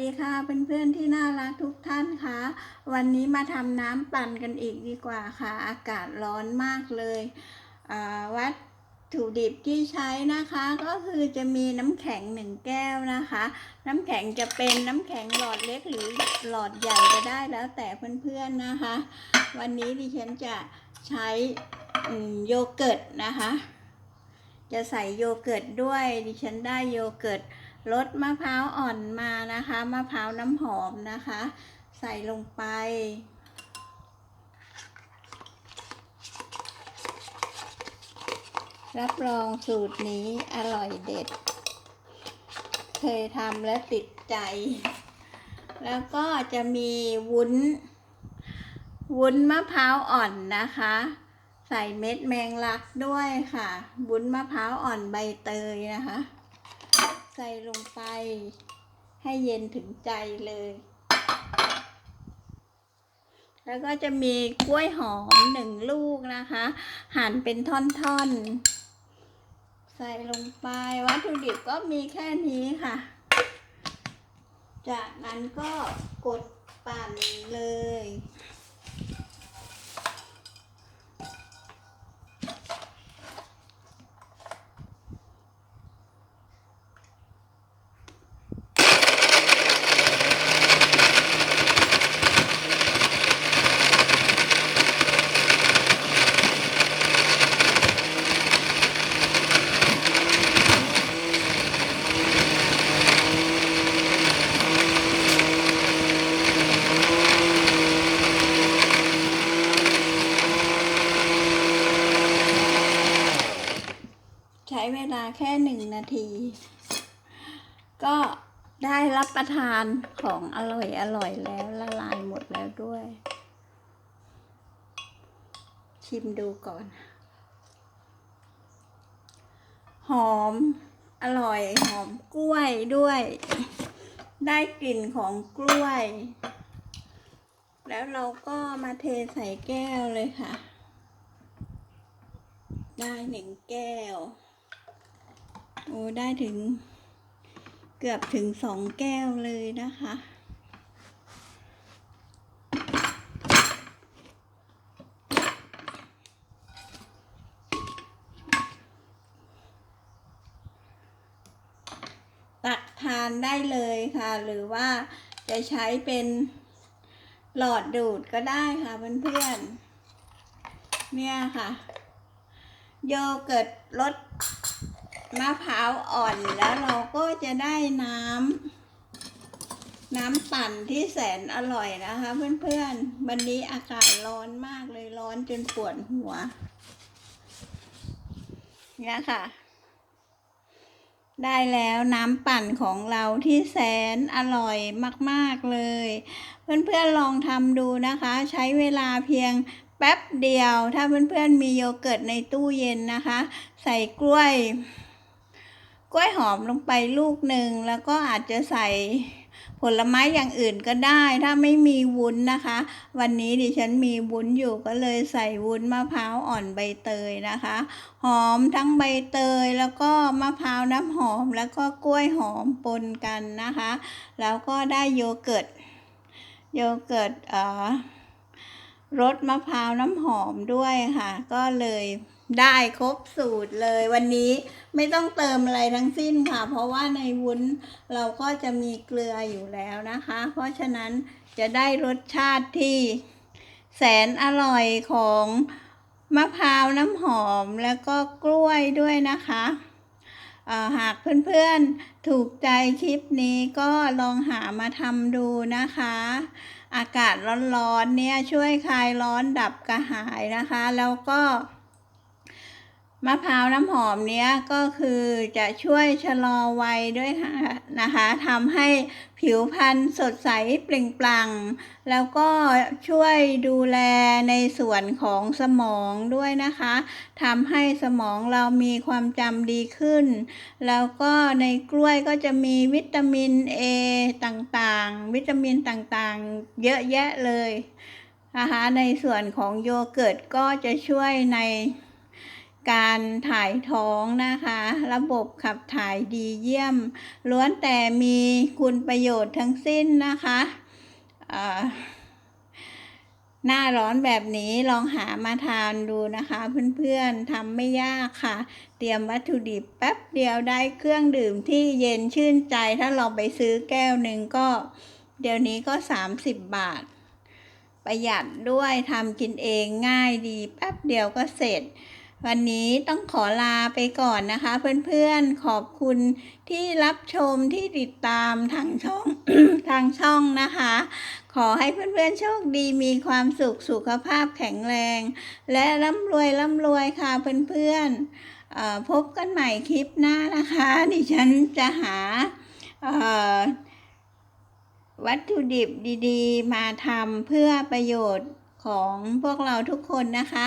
ดีค่ะเพื่อนๆที่น่ารักทุกท่านค่ะวันนี้มาทำน้ำปั่นกันอีกดีกว่าค่ะ อากาศร้อนมากเลยวัตถุดิบที่ใช้นะคะก็คือจะมีน้ำแข็งหนึ่งแก้วนะคะ น้ำแข็งจะเป็นน้ำแข็งหลอดเล็กหรือหลอดใหญ่ก็ได้แล้วแต่เพื่อนๆนะคะ วันนี้ดิฉันจะใช้โยเกิร์ตนะคะ จะใส่โยเกิร์ตด้วยดิฉันได้โยเกิร์ต รสมะพร้าวอ่อนมานะคะมะพร้าวน้ำหอมนะคะ ใส่ลงไป รับรองสูตรนี้อร่อยเด็ด เคยทำและติดใจ แล้วก็จะมีวุ้น วุ้นมะพร้าวอ่อนนะคะใส่เม็ดแมงลักด้วยค่ะวุ้นมะพร้าวอ่อนใบเตยนะคะ ใส่ลงไป ให้เย็นถึงใจเลย แล้วก็จะมีกล้วยหอมหนึ่งลูกนะคะ หั่นเป็นท่อนๆ ใส่ลงไปวัตถุดิบก็มีแค่นี้ค่ะ จากนั้นก็กดปั่นเลย ใช้ เวลาแค่หนึ่งนาที ก็ได้รับประทานของอร่อยอร่อยแล้วละลายหมดแล้วด้วย ชิมดูก่อน หอมอร่อยหอมกล้วยด้วย ได้กลิ่นของกล้วย แล้วเราก็มาเทใส่แก้วเลยค่ะ ได้หนึ่งแก้ว โอ้ได้ถึงเกือบถึงสองแก้วเลยนะคะ ตักทานได้เลยค่ะ หรือว่าจะใช้เป็นหลอดดูดก็ได้ค่ะเพื่อนๆเนี่ยค่ะ โยเกิร์ตรส มะพร้าวอ่อนแล้วเราก็จะได้น้ำน้ำปั่นที่แสนอร่อยนะคะ เพื่อนๆ วันนี้อากาศร้อนมากเลยร้อนจนปวดหัว เนี่ยค่ะ ได้แล้วน้ำปั่นของเราที่แสนอร่อยมากๆเลย เพื่อนๆลองทำดูนะคะ ใช้เวลาเพียงแป๊บเดียวถ้าเพื่อนๆมีโยเกิร์ตในตู้เย็นนะคะ ใส่กล้วย กล้วยหอมลงไปลูกหนึ่งแล้วก็อาจจะใส่ผลไม้อย่างอื่นก็ได้ ถ้าไม่มีวุ้นนะคะ วันนี้ดิฉันมีวุ้นอยู่ก็เลยใส่วุ้นมะพร้าวอ่อนใบเตยนะคะ หอมทั้งใบเตยแล้วก็มะพร้าวน้ำหอมแล้วก็กล้วยหอมปนกันนะคะ แล้วก็ได้โยเกิร์ตโยเกิร์ตเอ่อรสมะพร้าวน้ำหอมด้วยค่ะ ก็เลย ได้ครบสูตรเลยวันนี้ไม่ต้องเติมอะไรทั้งสิ้นค่ะ เพราะว่าในวุ้นเราก็จะมีเกลืออยู่แล้วนะคะ เพราะฉะนั้นจะได้รสชาติที่แสนอร่อยของมะพร้าวน้ำหอมแล้วก็กล้วยด้วยนะคะหากเพื่อนๆถูกใจคลิปนี้ก็ลองหามาทำดูนะคะ อากาศร้อนๆเนี่ยช่วยคลายร้อนดับกระหายนะคะ แล้วก็ มะพร้าวน้ำหอมเนี้ยก็คือจะช่วยชะลอวัยด้วยนะคะทำให้ผิวพรรณสดใสเปล่งปลั่ง แล้วก็ช่วยดูแลในส่วนของสมองด้วยนะคะทำให้สมองเรามีความจำดีขึ้น แล้วก็ในกล้วยก็จะมีวิตามิน A ต่างๆ วิตามินต่างๆ เยอะแยะเลยนะคะในส่วนของโยเกิร์ตก็จะช่วยใน การถ่ายท้องนะคะ ระบบขับถ่ายดีเยี่ยม ล้วนแต่มีคุณประโยชน์ทั้งสิ้นนะคะหน้าร้อนแบบนี้ลองหามาทานดูนะคะ เพื่อนๆทำไม่ยากค่ะ เตรียมวัตถุดิบแป๊บเดียวได้เครื่องดื่มที่เย็นชื่นใจ ถ้าเราไปซื้อแก้วหนึ่งก็ เดี๋ยวนี้ก็ 30 บาท ประหยัดด้วยทำกินเองง่ายดีแป๊บเดียวก็เสร็จ วันนี้ต้องขอลาไปก่อนนะคะ เพื่อนๆขอบคุณที่รับชมที่ติดตามทางช่องทางช่องนะคะ ขอให้เพื่อนๆโชคดีมีความสุขสุขภาพแข็งแรง และร่ำรวยร่ำรวยค่ะเพื่อนๆพบกันใหม่คลิปหน้านะคะ ดิฉันจะหาวัตถุดิบดีๆ มาทำเพื่อประโยชน์ของพวกเราทุกคนนะคะ